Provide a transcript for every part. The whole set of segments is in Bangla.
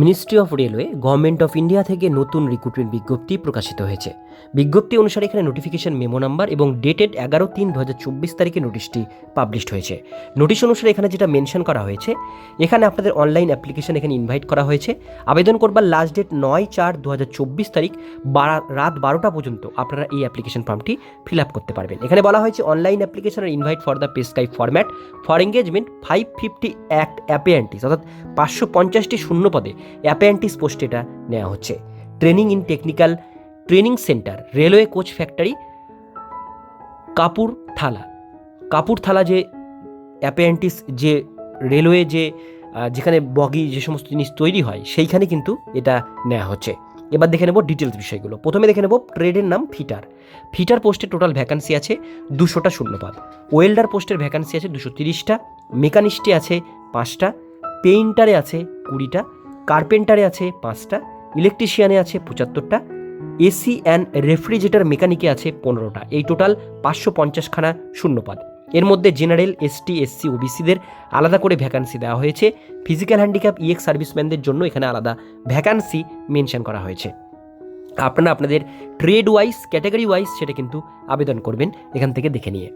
Ministry of railway government of India থেকে নতুন রিক্রুটমেন্ট বিজ্ঞপ্তি প্রকাশিত হয়েছে। বিজ্ঞপ্তি অনুসারে এখানে নোটিফিকেশন মেমো নাম্বার এবং ডেটেড এগারো তিন দু হাজার চব্বিশ তারিখে নোটিশটি পাবলিশড হয়েছে। নোটিশ অনুসারে এখানে যেটা মেনশন করা হয়েছে, এখানে আপনাদের অনলাইন অ্যাপ্লিকেশন এখানে ইনভাইট করা হয়েছে। আবেদন করবার লাস্ট ডেট নয় চার দু হাজার চব্বিশ তারিখ রাত বারোটা পর্যন্ত আপনারা এই অ্যাপ্লিকেশন ফর্মটি ফিল আপ করতে পারবেন। এখানে বলা হয়েছে online application invite for the prescribe format for engagement five fifty act apprentices অর্থাৎ পাঁচশো পঞ্চাশটি শূন্য পদে অ্যাপিয়ান্টিস পোস্টে এটা নেওয়া হচ্ছে। Training in technical training centre, railway coach factory Kapurthala Kapurthala যে অ্যাপিয়ান্টিস যে রেলওয়ে যে যেখানে বগি যে সমস্ত জিনিস তৈরি হয়, সেইখানে কিন্তু এটা নেওয়া হচ্ছে। এবার দেখে নেব ডিটেলস বিষয়গুলো। প্রথমে দেখে নেব ট্রেডের নাম ফিটার। ফিটার পোস্টে টোটাল ভ্যাকান্সি আছে দুশোটা শূন্যপাত ওয়েল্ডার পোস্টের ভ্যাকান্সি আছে দুশো তিরিশটা, মেকানিস্টে আছে পাঁচটা, পেইন্টারে আছে কুড়িটা কার্পেন্টারে আছে পাঁচটা, ইলেকট্রিশিয়ানে আছে পঁচাত্তরটা, এসি অ্যান্ড রেফ্রিজারেটর মেকানিকে আছে পনেরোটা। এই টোটাল পাঁচশো পঞ্চাশখানা শূন্যপদ। এর মধ্যে জেনারেল, এসটি, এসসি, ওবিসিদের আলাদা করে ভ্যাকান্সি দেওয়া হয়েছে। ফিজিক্যাল হ্যান্ডিক্যাপ, ইএক্স সার্ভিসম্যানদের জন্য এখানে আলাদা ভ্যাকান্সি মেনশন করা হয়েছে। আপনারা আপনাদের ট্রেড ওয়াইজ ক্যাটাগরি ওয়াইজ সেটা কিন্তু আবেদন করবেন এখান থেকে দেখে নিয়ে।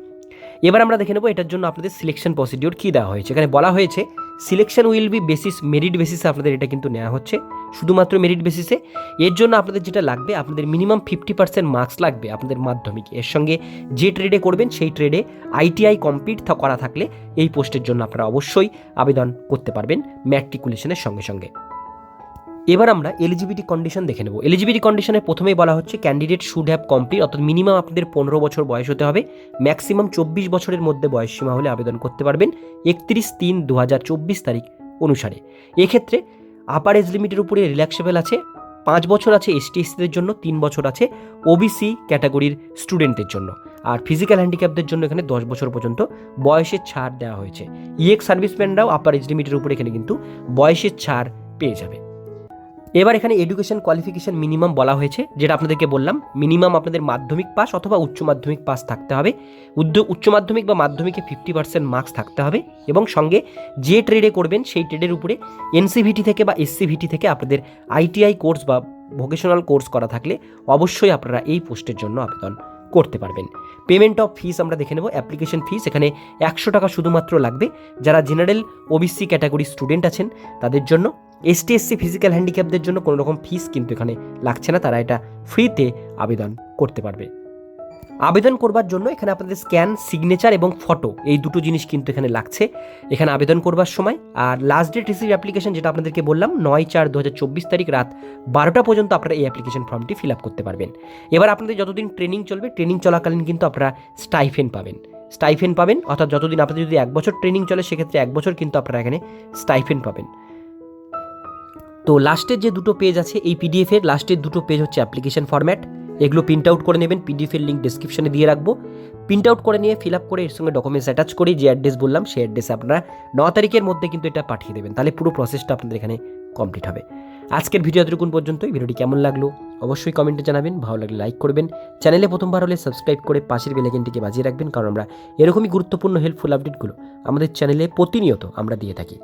এবার আমরা দেখে নেব এটার জন্য আপনাদের সিলেকশন প্রসিডিওর কী দেওয়া হয়েছে। এখানে বলা হয়েছে selection will be basis merit বেসিসে আপনাদের এটা কিন্তু নেওয়া হচ্ছে। শুধুমাত্র মেরিট বেসিসে এর জন্য আপনাদের যেটা লাগবে, আপনাদের মিনিমাম ফিফটি পার্সেন্ট মার্কস লাগবে আপনাদের মাধ্যমিক। এর সঙ্গে যে ট্রেডে করবেন, সেই ট্রেডে আইটিআই কমপ্লিট করা থাকলে এই পোস্টের জন্য আপনারা অবশ্যই আবেদন করতে পারবেন ম্যাট্রিকুলেশনের সঙ্গে সঙ্গে। এবার আমরা এলিজিবিলিটি কন্ডিশন দেখে নেব। এলিজিবিলিটি কন্ডিশনে প্রথমেই বলা হচ্ছে ক্যান্ডিডেট শুড হ্যাভ কমপ্লিট অর্থাৎ মিনিমাম আপনাদের পনেরো বছর বয়স হতে হবে। ম্যাক্সিমাম চব্বিশ বছরের মধ্যে বয়স সীমা হলে আবেদন করতে পারবেন একত্রিশ তিন দু তারিখ অনুসারে। এক্ষেত্রে আপার এজ লিমিটের উপরে রিল্যাক্সেবল আছে, পাঁচ বছর আছে এসটি এসসিদের জন্য, তিন বছর আছে ওবিসি ক্যাটাগরির স্টুডেন্টদের জন্য। আর ফিজিক্যাল হ্যান্ডিক্যাপদের জন্য এখানে দশ বছর পর্যন্ত বয়সের ছাড় দেওয়া হয়েছে। ইএক্স সার্ভিসম্যানরাও আপার এজ লিমিটের উপরে এখানে কিন্তু বয়সের ছাড় পেয়ে যাবে। এবার এখানে এডুকেশন কোয়ালিফিকেশন মিনিমাম বলা হয়েছে, যেটা আপনাদেরকে বললাম মিনিমাম আপনাদের মাধ্যমিক পাস অথবা উচ্চ মাধ্যমিক পাস থাকতে হবে। উচ্চ মাধ্যমিক বা মাধ্যমিকে ফিফটি পার্সেন্ট মার্কস থাকতে হবে এবং সঙ্গে যে ট্রেডে করবেন, সেই ট্রেডের উপরে এনসিভিটি থেকে বা এসসিভিটি থেকে আপনাদের আইটিআই কোর্স বা ভোকেশনাল কোর্স করা থাকলে অবশ্যই আপনারা এই পোস্টের জন্য আবেদন করতে পারবেন। পেমেন্ট অফ ফিস আমরা দেখে নেব অ্যাপ্লিকেশন ফিস এখানে একশো টাকা শুধুমাত্র লাগবে। যারা জেনারেল ওবিসি ক্যাটাগরি স্টুডেন্ট আছেন, তাদের জন্য এসটি এসসি ফিজিক্যাল হ্যান্ডিক্যাপদের জন্য কোনো রকম ফিস কিন্তু এখানে লাগছে না, তারা এটা ফ্রিতে আবেদন করতে পারবে। আবেদন করবার জন্য এখানে আপনাদের স্ক্যান, সিগনেচার এবং ফটো এই দুটো জিনিস কিন্তু এখানে লাগছে। এখানে আবেদন করবার সময় আর লাস্ট ডেট রিসিভ অ্যাপ্লিকেশন যেটা আপনাদেরকে বললাম, নয় চার দু তারিখ রাত বারোটা পর্যন্ত আপনারা এই অ্যাপ্লিকেশন ফর্মটি ফিল আপ করতে পারবেন। এবার আপনাদের যতদিন ট্রেনিং চলবে, ট্রেনিং চলাকালীন কিন্তু আপনারা স্টাইফেন পাবেন। স্টাইফেন পাবেন, অর্থাৎ যতদিন আপনাদের যদি এক বছর ট্রেনিং চলে, সেক্ষেত্রে এক বছর কিন্তু আপনারা এখানে স্টাইফেন পাবেন। তো লাস্টের যে দুটো পেজ আছে, এই পিডিএফ এর লাস্টের দুটো পেজ হচ্ছে অ্যাপ্লিকেশন ফরম্যাট এগুলো প্রিন্ট আউট করে নেবেন পিডিএফ এর লিঙ্ক ডিসক্রিপশনে দিয়ে রাখব। প্রিন্ট আউট করে নিয়ে ফিল আপ করে এর সঙ্গে ডকুমেন্টস অ্যাটাচ করে, যে অ্যাড্রেস বললাম, সেই অ্যাড্রেসে আপনারা ন তারিখের মধ্যে কিন্তু এটা পাঠিয়ে দেবেন। তাহলে পুরো প্রসেসটা আপনাদের এখানে কমপ্লিট হবে। আজকের ভিডিও এতটুকুন পর্যন্তই। ভিডিওটি কেমন লাগল অবশ্যই কমেন্টে জানাবেন। ভালো লাগলে লাইক করবেন। চ্যানেলে প্রথমবার হলে সাবস্ক্রাইব করে পাশের বেলাইকেনটিকে বাজিয়ে রাখবেন, কারণ আমরা এরকমই গুরুত্বপূর্ণ হেল্পফুল আপডেটগুলো আমাদের চ্যানেলে প্রতিনিয়ত আমরা দিয়ে থাকি।